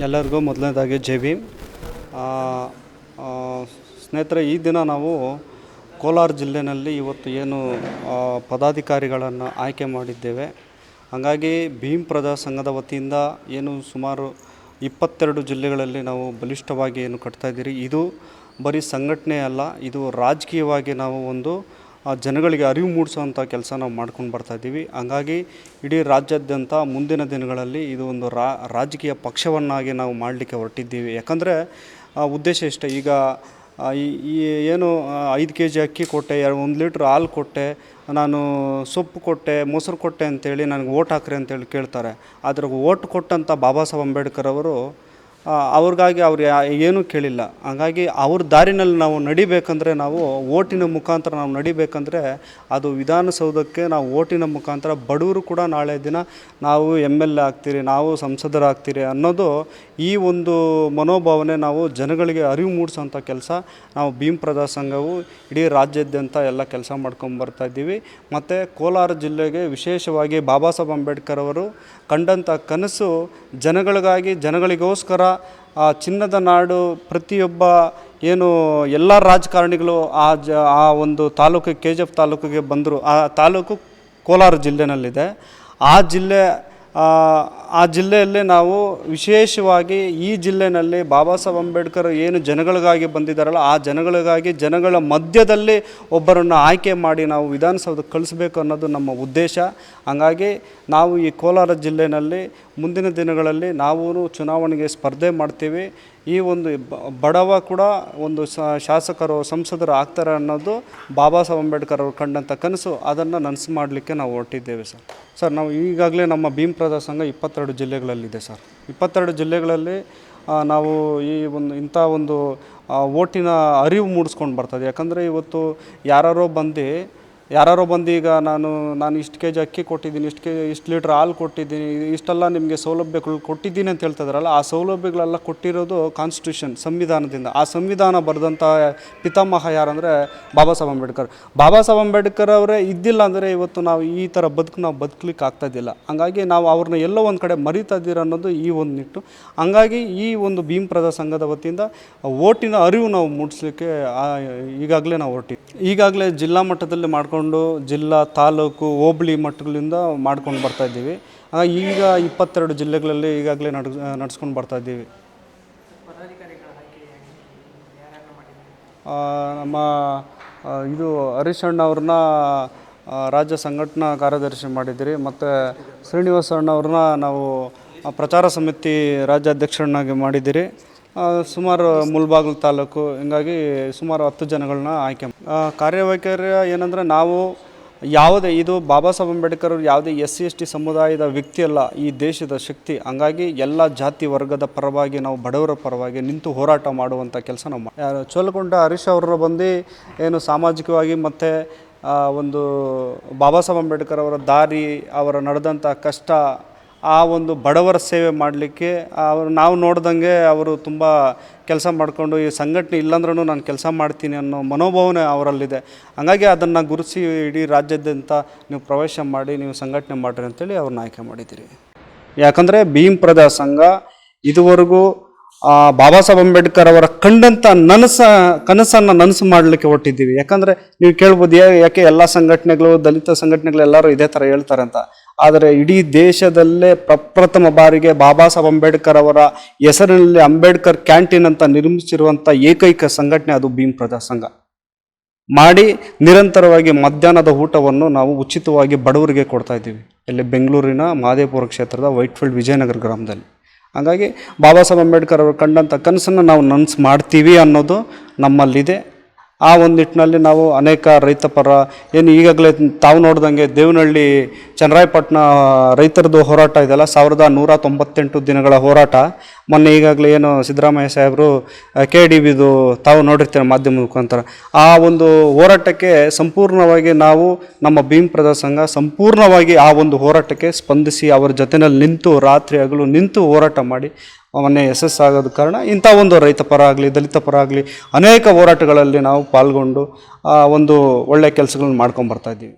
ಎಲ್ಲರಿಗೂ ಮೊದಲನೇದಾಗಿ ಜೆ ಆ, ಸ್ನೇಹಿತರೆ ಈ ದಿನ ನಾವು ಕೋಲಾರ ಜಿಲ್ಲೆಯಲ್ಲಿ ಇವತ್ತು ಏನು ಪದಾಧಿಕಾರಿಗಳನ್ನು ಆಯ್ಕೆ ಮಾಡಿದ್ದೇವೆ. ಹಾಗಾಗಿ ಭೀಮ್ ಪ್ರಜಾ ಸಂಘದ ವತಿಯಿಂದ ಏನು ಸುಮಾರು ಇಪ್ಪತ್ತೆರಡು ಜಿಲ್ಲೆಗಳಲ್ಲಿ ನಾವು ಬಲಿಷ್ಠವಾಗಿ ಏನು ಕಟ್ತಾ ಇದ್ದೀರಿ. ಇದು ಬರೀ ಸಂಘಟನೆ ಅಲ್ಲ ಇದು ರಾಜಕೀಯವಾಗಿ ನಾವು ಒಂದು ಜನಗಳಿಗೆ ಅರಿವು ಮೂಡಿಸುವಂಥ ಕೆಲಸ ನಾವು ಮಾಡ್ಕೊಂಡು ಬರ್ತಾ ಇದ್ದೀವಿ. ಹಂಗಾಗಿ ಇಡೀ ರಾಜ್ಯಾದ್ಯಂತ ಮುಂದಿನ ದಿನಗಳಲ್ಲಿ ಇದು ಒಂದು ರಾಜಕೀಯ ಪಕ್ಷವನ್ನಾಗಿ ನಾವು ಮಾಡಲಿಕ್ಕೆ ಹೊರಟಿದ್ದೀವಿ. ಯಾಕಂದರೆ ಉದ್ದೇಶ ಇಷ್ಟೇ. ಈಗ ಈ ಏನು ಐದು ಕೆ ಜಿ ಅಕ್ಕಿ ಕೊಟ್ಟೆ ಒಂದು ಲೀಟ್ರ್ ಹಾಲು ಕೊಟ್ಟೆ ನಾನು ಸೊಪ್ಪು ಕೊಟ್ಟೆ ಮೊಸರು ಕೊಟ್ಟೆ ಅಂತೇಳಿ ನನಗೆ ಓಟ್ ಹಾಕ್ರಿ ಅಂತೇಳಿ ಕೇಳ್ತಾರೆ. ಆದರೆ ಓಟ್ ಕೊಟ್ಟಂಥ ಬಾಬಾ ಸಾಹೇಬ್ ಅಂಬೇಡ್ಕರ್ ಅವರು ಆ, ಅವ್ರಿಗಾಗಿ ಅವ್ರು ಏನೂ ಕೇಳಿಲ್ಲ. ಹಾಗಾಗಿ ಅವ್ರ ದಾರಿನಲ್ಲಿ ನಾವು ನಡಿಬೇಕಂದ್ರೆ ನಾವು ಓಟಿನ ಮುಖಾಂತರ ನಾವು ನಡಿಬೇಕಂದ್ರೆ ಅದು ವಿಧಾನಸೌಧಕ್ಕೆ ನಾವು ಓಟಿನ ಮುಖಾಂತರ ಬಡವರು ಕೂಡ ನಾಳೆ ದಿನ ನಾವು ಎಂ ಎಲ್ ಎ ಆಗ್ತೀರಿ, ನಾವು ಸಂಸದರಾಗ್ತೀರಿ ಅನ್ನೋದು ಈ ಒಂದು ಮನೋಭಾವನೆ ನಾವು ಜನಗಳಿಗೆ ಅರಿವು ಮೂಡಿಸೋಂಥ ಕೆಲಸ. ನಾವು ಭೀಮ್ ಪ್ರಜಾ ಸಂಘವು ಇಡೀ ರಾಜ್ಯಾದ್ಯಂತ ಎಲ್ಲ ಕೆಲಸ ಮಾಡ್ಕೊಂಡು ಇದ್ದೀವಿ. ಮತ್ತು ಕೋಲಾರ ಜಿಲ್ಲೆಗೆ ವಿಶೇಷವಾಗಿ ಬಾಬಾ ಸಾಹೇಬ್ ಅಂಬೇಡ್ಕರ್ ಅವರು ಕಂಡಂಥ ಕನಸು ಜನಗಳಿಗಾಗಿ ಜನಗಳಿಗೋಸ್ಕರ ಆ ಚಿನ್ನದ ನಾಡು ಪ್ರತಿಯೊಬ್ಬ ಏನು ಎಲ್ಲ ರಾಜಕಾರಣಿಗಳು ಆ ಜ, ಆ ಒಂದು ತಾಲೂಕು, ಕೆ ಜಿ ಎಫ್ ತಾಲೂಕಿಗೆ ಬಂದರು. ಆ ತಾಲೂಕು ಕೋಲಾರ ಜಿಲ್ಲೆನಲ್ಲಿದೆ. ಆ ಜಿಲ್ಲೆ ಆ, ಜಿಲ್ಲೆಯಲ್ಲಿ ನಾವು ವಿಶೇಷವಾಗಿ ಈ ಜಿಲ್ಲೆಯಲ್ಲಿ ಬಾಬಾ ಸಾಹೇಬ್ ಅಂಬೇಡ್ಕರ್ ಏನು ಜನಗಳಿಗಾಗಿ ಬಂದಿದ್ದಾರಲ್ಲ ಆ ಜನಗಳಿಗಾಗಿ ಜನಗಳ ಮಧ್ಯದಲ್ಲಿ ಒಬ್ಬರನ್ನು ಆಯ್ಕೆ ಮಾಡಿ ನಾವು ವಿಧಾನಸೌಧಕ್ಕೆ ಕಳಿಸ್ಬೇಕು ಅನ್ನೋದು ನಮ್ಮ ಉದ್ದೇಶ. ಹಂಗಾಗಿ ನಾವು ಈ ಕೋಲಾರ ಜಿಲ್ಲೆಯಲ್ಲಿ ಮುಂದಿನ ದಿನಗಳಲ್ಲಿ ನಾವು ಚುನಾವಣೆಗೆ ಸ್ಪರ್ಧೆ ಮಾಡ್ತೀವಿ. ಈ ಒಂದು ಬಡವ ಕೂಡ ಒಂದು ಶಾಸಕರು, ಸಂಸದರು ಆಗ್ತಾರೆ ಅನ್ನೋದು ಬಾಬಾ ಸಾಹೇಬ್ ಅಂಬೇಡ್ಕರ್ ಅವರು ಕಂಡಂಥ ಕನಸು, ಅದನ್ನು ನನಸು ಮಾಡಲಿಕ್ಕೆ ನಾವು ಹೊರಟಿದ್ದೇವೆ ಸರ್. ಸರ್, ನಾವು ಈಗಾಗಲೇ ನಮ್ಮ ಭೀಮ್ ಪ್ರಜಾ ಸಂಘ ಇಪ್ಪತ್ತೆರಡು ಜಿಲ್ಲೆಗಳಲ್ಲಿದೆ ಸರ್. ಇಪ್ಪತ್ತೆರಡು ಜಿಲ್ಲೆಗಳಲ್ಲಿ ನಾವು ಈ ಒಂದು, ಇಂಥ ಒಂದು ಓಟಿನ ಅರಿವು ಮೂಡಿಸ್ಕೊಂಡು ಬರ್ತದೆ. ಯಾಕಂದರೆ ಇವತ್ತು ಯಾರೋ ಬಂದು ಯಾರೋ ಬಂದು ಈಗ ನಾನು ನಾನು ಇಷ್ಟು ಕೆ ಜಿ ಅಕ್ಕಿ ಕೊಟ್ಟಿದ್ದೀನಿ, ಇಷ್ಟು ಕೆ, ಇಷ್ಟು ಲೀಟ್ರ್ ಹಾಲು ಕೊಟ್ಟಿದ್ದೀನಿ, ಇಷ್ಟೆಲ್ಲ ನಿಮಗೆ ಸೌಲಭ್ಯಗಳು ಕೊಟ್ಟಿದ್ದೀನಿ ಅಂತ ಹೇಳ್ತಿದಾರಲ್ಲ, ಆ ಸೌಲಭ್ಯಗಳೆಲ್ಲ ಕೊಟ್ಟಿರೋದು ಕಾನ್ಸ್ಟಿಟ್ಯೂಷನ್ ಸಂವಿಧಾನದಿಂದ. ಆ ಸಂವಿಧಾನ ಬರೆದಂಥ ಪಿತಾಮಹ ಯಾರಂದರೆ ಬಾಬಾ ಸಾಹೇಬ್ ಅಂಬೇಡ್ಕರ್. ಬಾಬಾ ಸಾಹೇಬ್ ಅಂಬೇಡ್ಕರ್ ಅವರೇ ಇದ್ದಿಲ್ಲ ಅಂದರೆ ಇವತ್ತು ನಾವು ಈ ಥರ ಬದುಕು ನಾವು ಬದುಕಲಿಕ್ಕೆ ಆಗ್ತಾಯಿದ್ದಿಲ್ಲ. ಹಂಗಾಗಿ ನಾವು ಅವ್ರನ್ನ ಎಲ್ಲೋ ಒಂದು ಕಡೆ ಮರಿತಾ ಇದ್ದೀರ ಅನ್ನೋದು ಈ ಒಂದು ನಿಟ್ಟು. ಹಂಗಾಗಿ ಈ ಒಂದು ಭೀಮ್ ಪ್ರಜಾ ಸಂಘದ ವತಿಯಿಂದ ಓಟಿನ ಅರಿವು ನಾವು ಮೂಡಿಸ್ಲಿಕ್ಕೆ ಈಗಾಗಲೇ ನಾವು ಹೊರಟಿ ಈಗಾಗಲೇ ಜಿಲ್ಲಾ ಮಟ್ಟದಲ್ಲಿ ಮಾಡಿಕೊಂಡು ಜಿಲ್ಲಾ ತಾಲೂಕು ಹೋಬಳಿ ಮಟ್ಟಗಳಿಂದ ಮಾಡ್ಕೊಂಡು ಬರ್ತಾ ಇದ್ದೀವಿ. ಈಗ ಇಪ್ಪತ್ತೆರಡು ಜಿಲ್ಲೆಗಳಲ್ಲಿ ಈಗಾಗಲೇ ನಡ್ ನಡ್ಸ್ಕೊಂಡು ಬರ್ತಾ ಇದ್ದೀವಿ. ಆ, ನಮ್ಮ ಇದು ಹರೀಶ್ ಅಣ್ಣ ಅವ್ರನ್ನ ಆ, ರಾಜ್ಯ ಸಂಘಟನಾ ಕಾರ್ಯದರ್ಶಿ ಮಾಡಿದ್ದೀರಿ. ಮತ್ತು ಶ್ರೀನಿವಾಸ ಅಣ್ಣ ಅವ್ರನ್ನ ನಾವು ಪ್ರಚಾರ ಸಮಿತಿ ರಾಜ್ಯಾಧ್ಯಕ್ಷರನ್ನಾಗಿ ಮಾಡಿದ್ದೀರಿ. ಸುಮಾರು ಮುಲ್ಬಾಗಿಲು ತಾಲೂಕು, ಹಿಂಗಾಗಿ ಸುಮಾರು ಹತ್ತು ಜನಗಳನ್ನ ಆಯ್ಕೆ ಕಾರ್ಯವೈಖರ್ಯ ಕಾರ್ಯವೈಖರಿ ಏನಂದರೆ ನಾವು ಯಾವುದೇ, ಇದು ಬಾಬಾ ಸಾಹೇಬ್ ಅಂಬೇಡ್ಕರ್ ಅವರು ಯಾವುದೇ ಎಸ್ ಸಿ, ಎಸ್ ಟಿ ಸಮುದಾಯದ ವ್ಯಕ್ತಿ ಅಲ್ಲ ಈ ದೇಶದ ಶಕ್ತಿ, ಹಂಗಾಗಿ ಎಲ್ಲ ಜಾತಿ ವರ್ಗದ ಪರವಾಗಿ ನಾವು ಬಡವರ ಪರವಾಗಿ ನಿಂತು ಹೋರಾಟ ಮಾಡುವಂಥ ಕೆಲಸ ನಾವು ಚೋಲಗೊಂಡ ಹರೀಶ್ ಅವರು ಬಂದು ಏನು ಸಾಮಾಜಿಕವಾಗಿ ಮತ್ತು ಒಂದು ಬಾಬಾ ಸಾಹೇಬ್ ಅಂಬೇಡ್ಕರ್ ಅವರ ದಾರಿ, ಅವರ ನಡೆದಂಥ ಕಷ್ಟ ಆ ಒಂದು ಬಡವರ ಸೇವೆ ಮಾಡಲಿಕ್ಕೆ ಅವರು ನಾವು ನೋಡ್ದಂಗೆ ಅವರು ತುಂಬ ಕೆಲಸ ಮಾಡಿಕೊಂಡು, ಈ ಸಂಘಟನೆ ಇಲ್ಲಾಂದ್ರೂ ನಾನು ಕೆಲಸ ಮಾಡ್ತೀನಿ ಅನ್ನೋ ಮನೋಭಾವನೆ ಅವರಲ್ಲಿದೆ. ಹಂಗಾಗಿ ಅದನ್ನು ಗುರುಸಿ ಇಡೀ ರಾಜ್ಯಾದ್ಯಂತ ನೀವು ಪ್ರವೇಶ ಮಾಡಿ, ನೀವು ಸಂಘಟನೆ ಮಾಡಿರಿ ಅಂತೇಳಿ ಅವ್ರನ್ನ ಆಯ್ಕೆ ಮಾಡಿದ್ದೀರಿ. ಯಾಕಂದರೆ ಭೀಮ್ ಪ್ರಜಾ ಸಂಘ ಇದುವರೆಗೂ ಬಾಬಾ ಸಾಹೇಬ್ ಅಂಬೇಡ್ಕರ್ ಅವರ ಕಂಡಂಥ ನನಸ, ಕನಸನ್ನು ನನಸು ಮಾಡಲಿಕ್ಕೆ ಹೊಟ್ಟಿದ್ದೀವಿ ಯಾಕಂದರೆ ನೀವು ಕೇಳ್ಬೋದು ಯಾಕೆ ಎಲ್ಲ ಸಂಘಟನೆಗಳು, ದಲಿತ ಸಂಘಟನೆಗಳು ಎಲ್ಲರೂ ಇದೇ ಥರ ಹೇಳ್ತಾರೆ ಅಂತ ಆದರೆ ಇಡೀ ದೇಶದಲ್ಲೇ ಪ್ರಪ್ರಥಮ ಬಾರಿಗೆ ಬಾಬಾ ಸಾಹೇಬ್ ಅಂಬೇಡ್ಕರ್ ಅವರ ಹೆಸರಿನಲ್ಲಿ ಅಂಬೇಡ್ಕರ್ ಕ್ಯಾಂಟೀನ್ ಅಂತ ನಿರ್ಮಿಸಿರುವಂಥ ಏಕೈಕ ಸಂಘಟನೆ ಅದು ಭೀಮ್ ಪ್ರಜಾ ಸಂಘ. ಮಾಡಿ ನಿರಂತರವಾಗಿ ಮಧ್ಯಾಹ್ನದ ಊಟವನ್ನು ನಾವು ಉಚಿತವಾಗಿ ಬಡವರಿಗೆ ಕೊಡ್ತಾ ಇದ್ದೀವಿ. ಇಲ್ಲಿ ಬೆಂಗಳೂರಿನ ಮಾದೇಪುರ ಕ್ಷೇತ್ರದ ವೈಟ್ಫೀಲ್ಡ್ ವಿಜಯನಗರ ಗ್ರಾಮದಲ್ಲಿ. ಹಾಗಾಗಿ ಬಾಬಾ ಸಾಹೇಬ್ ಅಂಬೇಡ್ಕರ್ ಅವರು ಕಂಡಂಥ ಕನಸನ್ನು ನಾವು ನನಸು ಮಾಡ್ತೀವಿ ಅನ್ನೋದು ನಮ್ಮಲ್ಲಿದೆ. ಆ ಒಂದು ನಿಟ್ಟಿನಲ್ಲಿ ನಾವು ಅನೇಕ ರೈತಪರ ಏನು ಈಗಾಗಲೇ ತಾವು ನೋಡ್ದಂಗೆ ದೇವನಹಳ್ಳಿ ಚನ್ನರಾಯಪಟ್ಟಣ ರೈತರದ್ದು ಹೋರಾಟ ಇದೆಯಲ್ಲ, ಸಾವಿರದ ನೂರ ತೊಂಬತ್ತೆಂಟು ದಿನಗಳ ಹೋರಾಟ. ಮೊನ್ನೆ ಈಗಾಗಲೇ ಏನು ಸಿದ್ದರಾಮಯ್ಯ ಸಾಹೇಬರು ಕೆ ಡಿ ಬಿದು ತಾವು ನೋಡಿರ್ತೀರ ಮಾಧ್ಯಮ ಮುಖಾಂತರ. ಆ ಒಂದು ಹೋರಾಟಕ್ಕೆ ಸಂಪೂರ್ಣವಾಗಿ ನಾವು ನಮ್ಮ ಭೀಮ್ ಪ್ರಜಾ ಸಂಘ ಸಂಪೂರ್ಣವಾಗಿ ಆ ಒಂದು ಹೋರಾಟಕ್ಕೆ ಸ್ಪಂದಿಸಿ, ಅವರ ಜೊತೆಯಲ್ಲಿ ನಿಂತು, ರಾತ್ರಿ ಹಗಲು ನಿಂತು ಹೋರಾಟ ಮಾಡಿ ಮೊನ್ನೆ ಆಗೋದ ಕಾರಣ ಇಂಥ ಒಂದು ರೈತ ಪರ ಆಗಲಿ, ದಲಿತ ಪರ ಆಗಲಿ ಅನೇಕ ಹೋರಾಟಗಳಲ್ಲಿ ನಾವು ಪಾಲ್ಗೊಂಡು ಒಂದು ಒಳ್ಳೆಯ ಕೆಲಸಗಳನ್ನ ಮಾಡ್ಕೊಂಡು ಬರ್ತಾ ಇದ್ದೀವಿ.